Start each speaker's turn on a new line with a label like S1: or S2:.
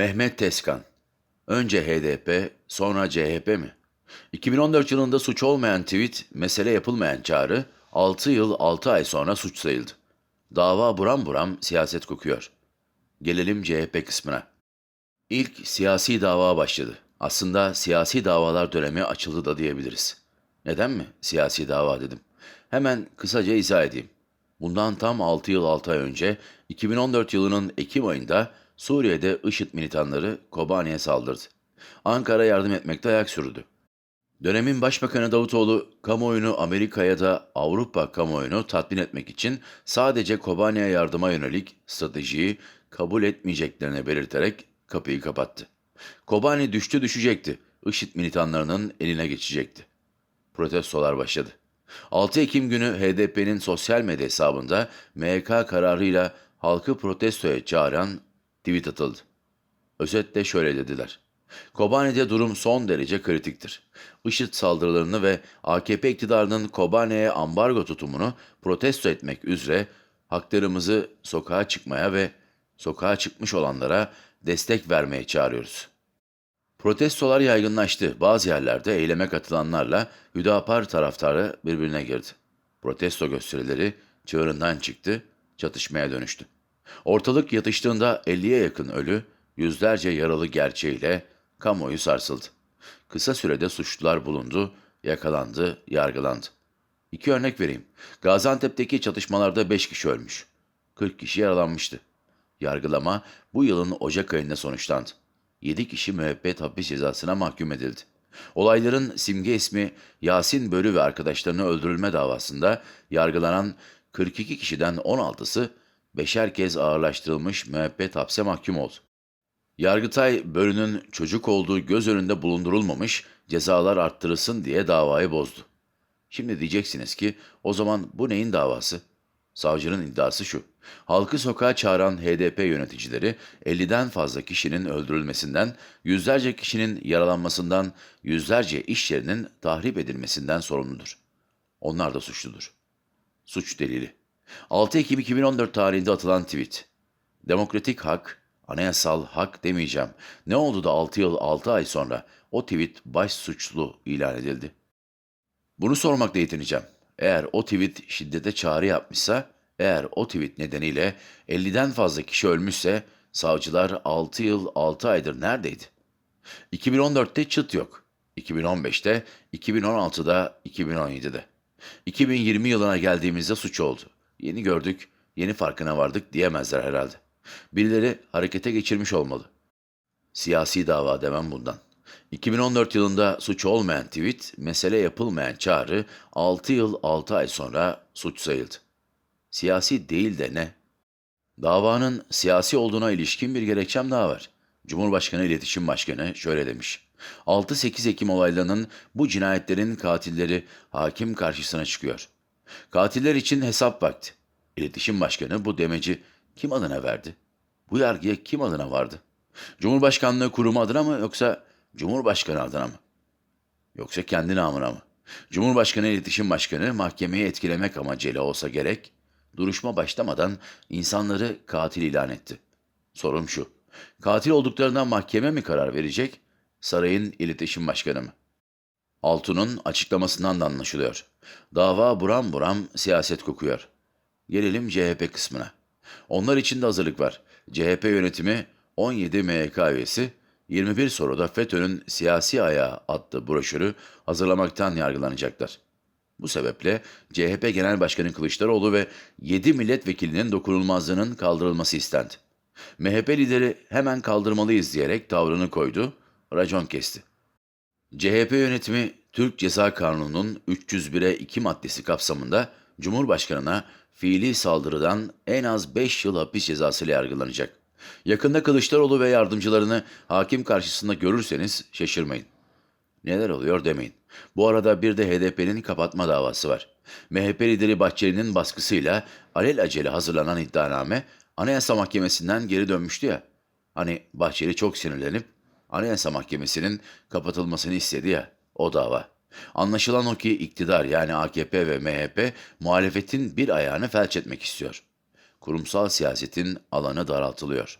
S1: Mehmet Tezkan. Önce HDP, sonra CHP mi? 2014 yılında suç olmayan tweet, mesele yapılmayan çağrı, 6 yıl 6 ay sonra suç sayıldı. Dava buram buram siyaset kokuyor. Gelelim CHP kısmına. İlk siyasi dava başladı. Aslında siyasi davalar dönemi açıldı da diyebiliriz. Neden mi siyasi dava dedim? Hemen kısaca izah edeyim. Bundan tam 6 yıl 6 ay önce 2014 yılının Ekim ayında Suriye'de IŞİD militanları Kobani'ye saldırdı. Ankara yardım etmekte ayak sürdü. Dönemin Başbakanı Davutoğlu, kamuoyunu Amerika'ya da Avrupa kamuoyunu tatmin etmek için sadece Kobani'ye yardıma yönelik stratejiyi kabul etmeyeceklerini belirterek kapıyı kapattı. Kobani düştü düşecekti. IŞİD militanlarının eline geçecekti. Protestolar başladı. 6 Ekim günü HDP'nin sosyal medya hesabında MHK kararıyla halkı protestoya çağıran tweet atıldı. Özetle şöyle dediler. Kobani'de durum son derece kritiktir. IŞİD saldırılarını ve AKP iktidarının Kobani'ye ambargo tutumunu protesto etmek üzere haklarımızı sokağa çıkmaya ve sokağa çıkmış olanlara destek vermeye çağırıyoruz. Protestolar yaygınlaştı. Bazı yerlerde eyleme katılanlarla Hüdapar taraftarı birbirine girdi. Protesto gösterileri çığırından çıktı, çatışmaya dönüştü. Ortalık yatıştığında 50'ye yakın ölü, yüzlerce yaralı gerçeğiyle kamuoyu sarsıldı. Kısa sürede suçlular bulundu, yakalandı, yargılandı. İki örnek vereyim. Gaziantep'teki çatışmalarda 5 kişi ölmüş. 40 kişi yaralanmıştı. Yargılama bu yılın Ocak ayında sonuçlandı. 7 kişi müebbet hapis cezasına mahkum edildi. Olayların simge ismi Yasin Bölü ve arkadaşlarını öldürülme davasında yargılanan 42 kişiden 16'sı beşer kez ağırlaştırılmış müebbet hapse mahkum oldu. Yargıtay Bölü'nün çocuk olduğu göz önünde bulundurulmamış cezalar arttırılsın diye davayı bozdu. Şimdi diyeceksiniz ki o zaman bu neyin davası? Savcının iddiası şu. Halkı sokağa çağıran HDP yöneticileri 50'den fazla kişinin öldürülmesinden, yüzlerce kişinin yaralanmasından, yüzlerce iş yerinin tahrip edilmesinden sorumludur. Onlar da suçludur. Suç delili. 6 Ekim 2014 tarihinde atılan tweet. Demokratik hak, anayasal hak demeyeceğim. Ne oldu da 6 yıl 6 ay sonra o tweet baş suçlu ilan edildi? Bunu sormakla yetineceğim. Eğer o tweet şiddete çağrı yapmışsa, eğer o tweet nedeniyle 50'den fazla kişi ölmüşse, savcılar 6 yıl 6 aydır neredeydi? 2014'te çıt yok. 2015'te, 2016'da, 2017'de. 2020 yılına geldiğimizde suç oldu. Yeni gördük, yeni farkına vardık diyemezler herhalde. Birileri harekete geçirmiş olmalı. Siyasi dava demem bundan. 2014 yılında suç olmayan tweet, mesele yapılmayan çağrı 6 yıl 6 ay sonra suç sayıldı. Siyasi değil de ne? Davanın siyasi olduğuna ilişkin bir gerekçem daha var. Cumhurbaşkanı İletişim Başkanı şöyle demiş. 6-8 Ekim olaylarının bu cinayetlerin katilleri hakim karşısına çıkıyor. Katiller için hesap vakti. İletişim Başkanı bu demeci kim adına verdi? Bu yargıya kim adına vardı? Cumhurbaşkanlığı kurumu adına mı yoksa Cumhurbaşkanı adına mı? Yoksa kendi namına mı? Cumhurbaşkanı İletişim Başkanı mahkemeyi etkilemek amacıyla olsa gerek, duruşma başlamadan insanları katil ilan etti. Sorum şu, katil olduklarından mahkeme mi karar verecek, sarayın iletişim başkanı mı? Altun'un açıklamasından da anlaşılıyor. Dava buram buram siyaset kokuyor. Gelelim CHP kısmına. Onlar için de hazırlık var. CHP yönetimi 17 MYK üyesi 21 soruda FETÖ'nün siyasi ayağı adlı broşürü hazırlamaktan yargılanacaklar. Bu sebeple CHP Genel Başkanı Kılıçdaroğlu ve 7 milletvekilinin dokunulmazlığının kaldırılması istendi. MHP lideri hemen kaldırmalıyız diyerek tavrını koydu, racon kesti. CHP yönetimi Türk Ceza Kanunu'nun 301'e 2 maddesi kapsamında Cumhurbaşkanına fiili saldırıdan en az 5 yıl hapis cezasıyla yargılanacak. Yakında Kılıçdaroğlu ve yardımcılarını hakim karşısında görürseniz şaşırmayın. Neler oluyor demeyin. Bu arada bir de HDP'nin kapatma davası var. MHP lideri Bahçeli'nin baskısıyla alelacele hazırlanan iddianame Anayasa Mahkemesi'nden geri dönmüştü ya. Hani Bahçeli çok sinirlenip Anayasa Mahkemesi'nin kapatılmasını istedi ya o dava. Anlaşılan o ki iktidar yani AKP ve MHP muhalefetin bir ayağını felç etmek istiyor. Kurumsal siyasetin alanı daraltılıyor.